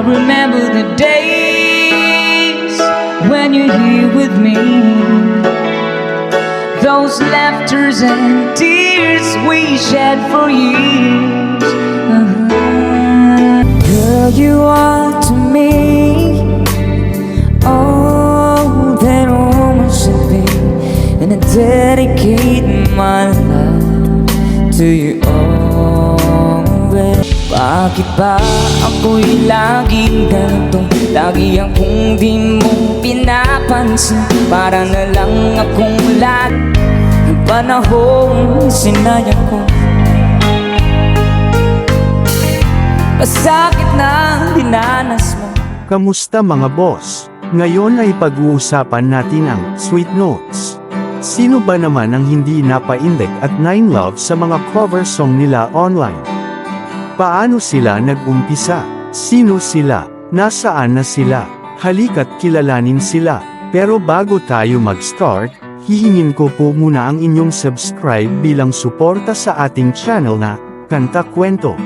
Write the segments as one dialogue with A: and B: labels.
A: I remember the days when you're here with me. Those laughters and tears we shed for years. Uh-huh. Girl, you are Bakit ba ako'y laging ganito? Lagi akong di mo pinapansin Para na lang akong lag Yung panahon sinayang ko Masakit na dinanas mo
B: Kamusta mga boss? Ngayon ay pag-uusapan natin ang Sweet Notes. Sino ba naman ang hindi napaindik at nine love sa mga cover song nila online? Paano sila nag-umpisa? Sino sila? Nasaan na sila? Halika't kilalanin sila. Pero bago tayo mag-start, hihingin ko po muna ang inyong subscribe bilang suporta sa ating channel na Kanta Kwento.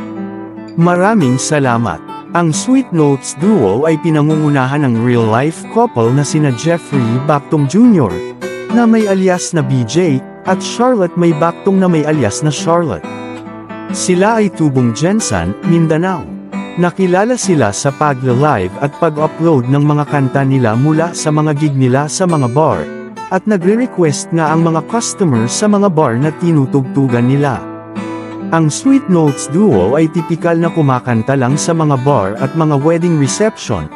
B: Maraming salamat! Ang Sweet Notes Duo ay pinangungunahan ng real-life couple na sina Jeffrey Bactong Jr. na may alias na BJ at Charlotte may Bactong na may alias na Charlotte. Sila ay tubong Jensan, Mindanao. Nakilala sila sa pag-live at pag-upload ng mga kanta nila mula sa mga gig nila sa mga bar, at nagre-request nga ang mga customers sa mga bar na tinutugtugan nila. Ang Sweet Notes Duo ay tipikal na kumakanta lang sa mga bar at mga wedding reception,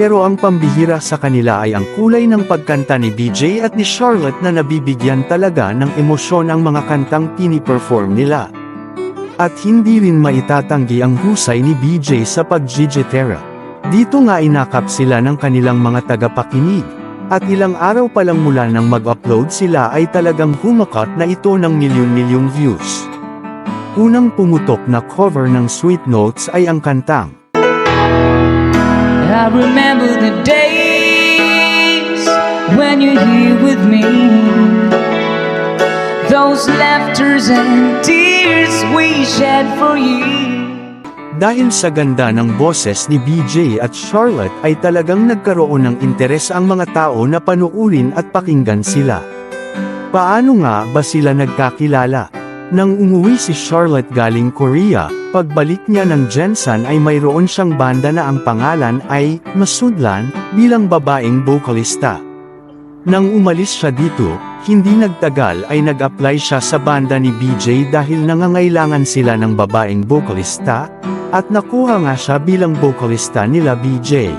B: pero ang pambihira sa kanila ay ang kulay ng pagkanta ni BJ at ni Charlotte na nabibigyan talaga ng emosyon ang mga kantang pini-perform nila. At hindi rin maitatanggi ang husay ni BJ sa pagjijitera. Dito nga inakap sila ng kanilang mga tagapakinig, at ilang araw pa lang mula nang mag-upload sila ay talagang humakat na ito ng milyon-milyong views. Unang pumutok na cover ng Sweet Notes ay ang kantang
A: I remember the days when you're here with me. Those laughters and tears we shed for years.
B: Dahil sa ganda ng boses ni BJ at Charlotte ay talagang nagkaroon ng interes ang mga tao na panuulin at pakinggan sila. Paano nga ba sila nagkakilala? Nang umuwi si Charlotte galing Korea, pagbalik niya ng Jensen ay mayroon siyang banda na ang pangalan ay Masudlan bilang babaeng vocalista. Nang umalis siya dito, hindi nagtagal ay nag-apply siya sa banda ni BJ dahil nangangailangan sila ng babaeng vocalista, at nakuha nga siya bilang vocalista nila BJ.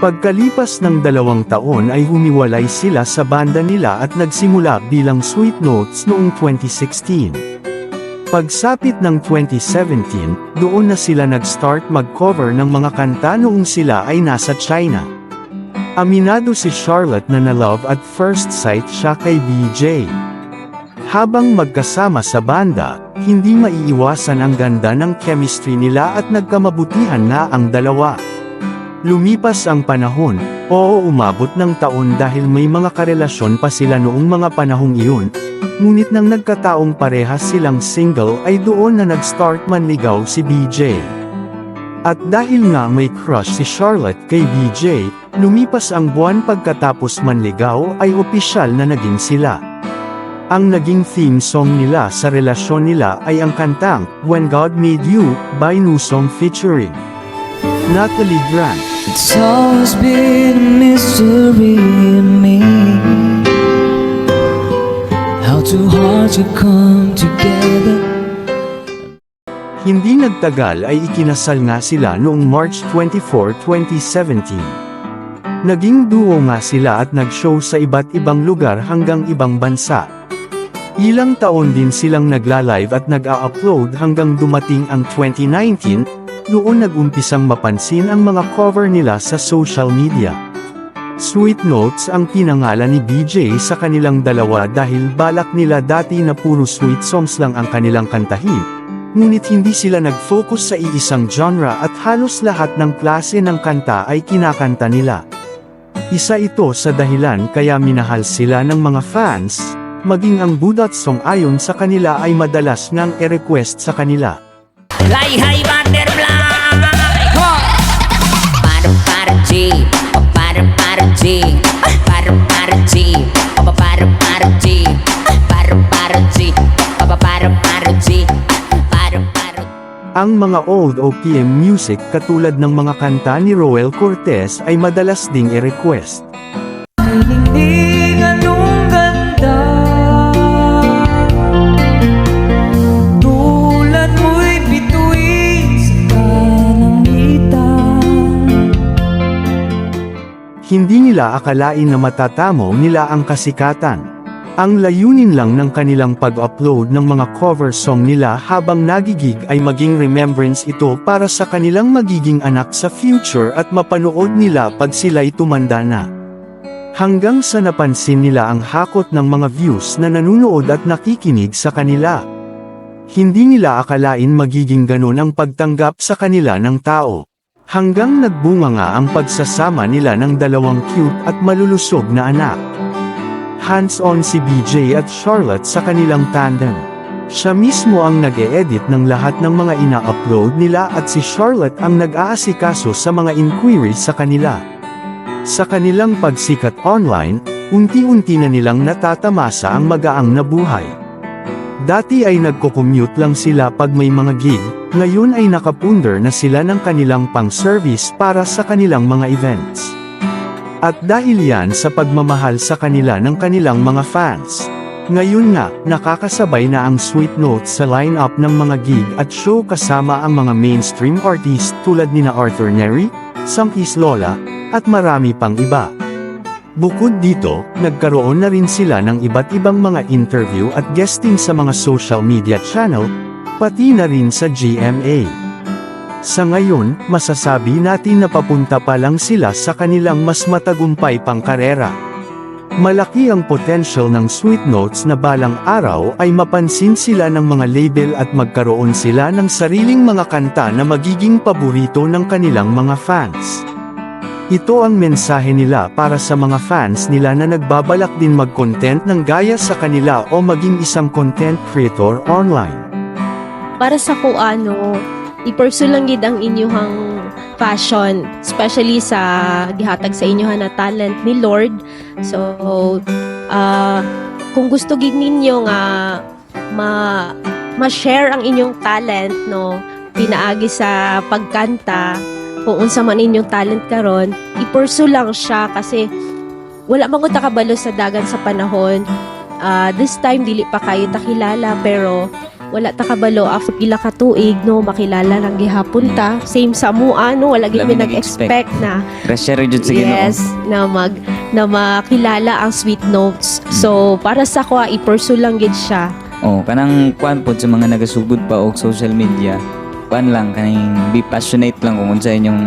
B: Pagkalipas ng dalawang taon ay humiwalay sila sa banda nila at nagsimula bilang Sweet Notes noong 2016. Pagsapit ng 2017, doon na sila nag-start mag-cover ng mga kanta noong sila ay nasa China. Aminado si Charlotte na na-love at first sight siya kay BJ. Habang magkasama sa banda, hindi maiiwasan ang ganda ng chemistry nila at nagkamabutihan na ang dalawa. Lumipas ang panahon, oo umabot ng taon dahil may mga karelasyon pa sila noong mga panahong iyon, ngunit nang nagkataong parehas silang single ay doon na nag-start manligaw si BJ. At dahil nga may crush si Charlotte kay BJ, lumipas ang buwan pagkatapos manligaw ay opisyal na naging sila. Ang naging theme song nila sa relasyon nila ay ang kantang When God Made You by Nusong featuring Natalie Grant.
A: It's always been a mystery in me How two hearts could come together
B: Hindi nagtagal ay ikinasal nga sila noong March 24, 2017. Naging duo nga sila at nag-show sa iba't ibang lugar hanggang ibang bansa. Ilang taon din silang nagla-live at nag-a-upload hanggang dumating ang 2019, doon nag-umpisang mapansin ang mga cover nila sa social media. Sweet Notes ang pinangalan ni BJ sa kanilang dalawa dahil balak nila dati na puro sweet songs lang ang kanilang kantahin, ngunit hindi sila nag-focus sa iisang genre at halos lahat ng klase ng kanta ay kinakanta nila. Isa ito sa dahilan kaya minahal sila ng mga fans, maging ang Budat song ayon sa kanila ay madalas nang e-request sa kanila.
A: Layhay Butterfly! Parang parang
C: G, parang parang G, parang parang G, parang parang
B: Ang mga old OPM music katulad ng mga kanta ni Roel Cortez ay madalas ding i-request. Hindi nila akalain na matatamo nila ang kasikatan. Ang layunin lang ng kanilang pag-upload ng mga cover song nila habang nagigig ay maging remembrance ito para sa kanilang magiging anak sa future at mapanood nila pag sila'y tumanda na. Hanggang sa napansin nila ang hakot ng mga views na nanunood at nakikinig sa kanila. Hindi nila akalain magiging ganun ang pagtanggap sa kanila ng tao. Hanggang nagbunga nga ang pagsasama nila ng dalawang cute at malulusog na anak. Hands-on si BJ at Charlotte sa kanilang tandem. Siya mismo ang nag-e-edit ng lahat ng mga ina-upload nila at si Charlotte ang nag-aasikaso sa mga inquiries sa kanila. Sa kanilang pagsikat online, unti-unti na nilang natatamasa ang magaang na buhay. Dati ay nagko-commute lang sila pag may mga gig, ngayon ay nakapunder na sila ng kanilang pang-service para sa kanilang mga events. At dahil yan sa pagmamahal sa kanila ng kanilang mga fans. Ngayon nga, nakakasabay na ang sweet notes sa lineup ng mga gig at show kasama ang mga mainstream artist tulad nina Arthur Neri, Sangkis Lola, at marami pang iba. Bukod dito, nagkaroon na rin sila ng iba't ibang mga interview at guesting sa mga social media channel, pati na rin sa GMA. Sa ngayon, masasabi natin na papunta pa lang sila sa kanilang mas matagumpay pang karera. Malaki ang potential ng Sweet Notes na balang araw ay mapansin sila ng mga label at magkaroon sila ng sariling mga kanta na magiging paborito ng kanilang mga fans. Ito ang mensahe nila para sa mga fans nila na nagbabalak din mag-content ng gaya sa kanila o maging isang content creator online.
D: para sa kung ano, i-pursue lang gid ang inyong fashion, especially sa gihatag sa inyohan na talent ni Lord. So, ah, kung gusto gid ninyo nga ma ma-share ang inyong talent no pinaagi sa pagkanta kung unsa man inyong talent karon i-pursue lang siya kasi wala man ko takabalo sa dagan sa panahon Ah, this time dili pa kayo takilala pero wala ta kabalo after pila ka tuig no makilala lang gihapon ta same sa mua no wala gid mi
A: nag-expect.
D: na
A: Pressure jud sa Ginoo.
D: yes na mag na makilala ang sweet notes so para sa ko i-pursue lang gid siya
A: Oh, kanang kwan po sa mga nagasugod pa og social media. Kwan lang kaning be passionate lang kung unsa inyong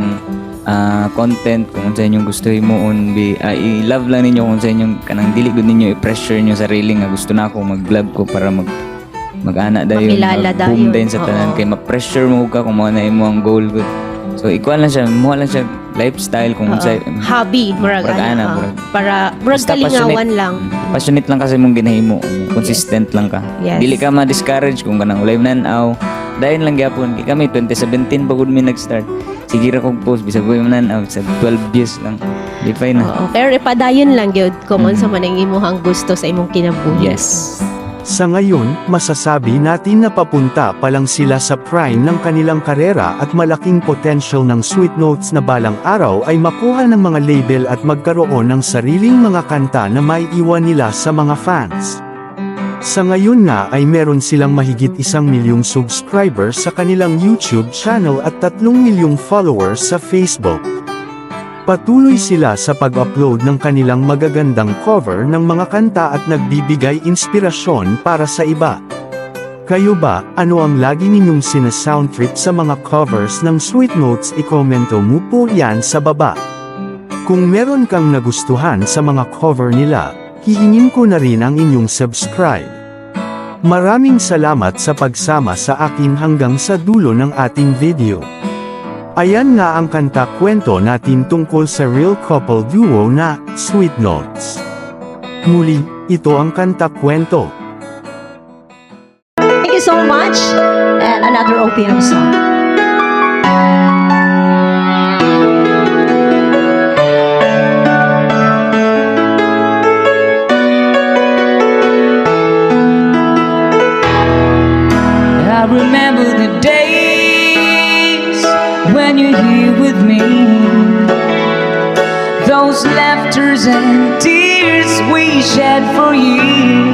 A: ah, content, kung unsa inyong gusto himuon, be ah, i-love lang ninyo kung unsa inyong kanang dili gud ninyo i-pressure nyo sarili nga gusto na ako mag-vlog ko para mag mag-ana dayon,
D: Makilala dayon.
A: din sa tanan
D: Oo.
A: kay ma-pressure mo ka kung mo na imo ang goal gud. So ikuan lang siya, mo lang siya lifestyle kung unsa
D: hobby murag
A: Murag ana,
D: ana ah.
A: murag-
D: para murag
A: Basta
D: kalingawan lang
A: passionate lang kasi mong ginahimo. Consistent lang ka.
D: Yes.
A: Dili ka ma-discourage kung kanang ulay nanaw. Dayon lang gyapon. Kay kami 2017 pa gud mi nag-start. Sige ra kog post bisag ko nanaw sa 12 views lang. Di fine na.
D: Oo. pero ipadayon lang gyud kung unsa man ang imong gusto sa imong kinabuhi
A: Yes.
B: Sa ngayon, masasabi natin na papunta pa lang sila sa prime ng kanilang karera at malaking potential ng Sweet Notes na balang araw ay makuha ng mga label at magkaroon ng sariling mga kanta na may iwan nila sa mga fans. Sa ngayon nga ay meron silang mahigit isang milyong subscribers sa kanilang YouTube channel at tatlong milyong followers sa Facebook. Patuloy sila sa pag-upload ng kanilang magagandang cover ng mga kanta at nagbibigay inspirasyon para sa iba. Kayo ba, ano ang lagi ninyong sinasound trip sa mga covers ng Sweet Notes? Ikomento mo po yan sa baba. Kung meron kang nagustuhan sa mga cover nila, hihingin ko na rin ang inyong subscribe. Maraming salamat sa pagsama sa akin hanggang sa dulo ng ating video. Ayan nga ang kanta kwento natin tungkol sa real couple duo na Sweet Notes. Muli, ito ang kanta kwento.
E: Thank you so much. And another OPM song.
A: And tears we shed for years.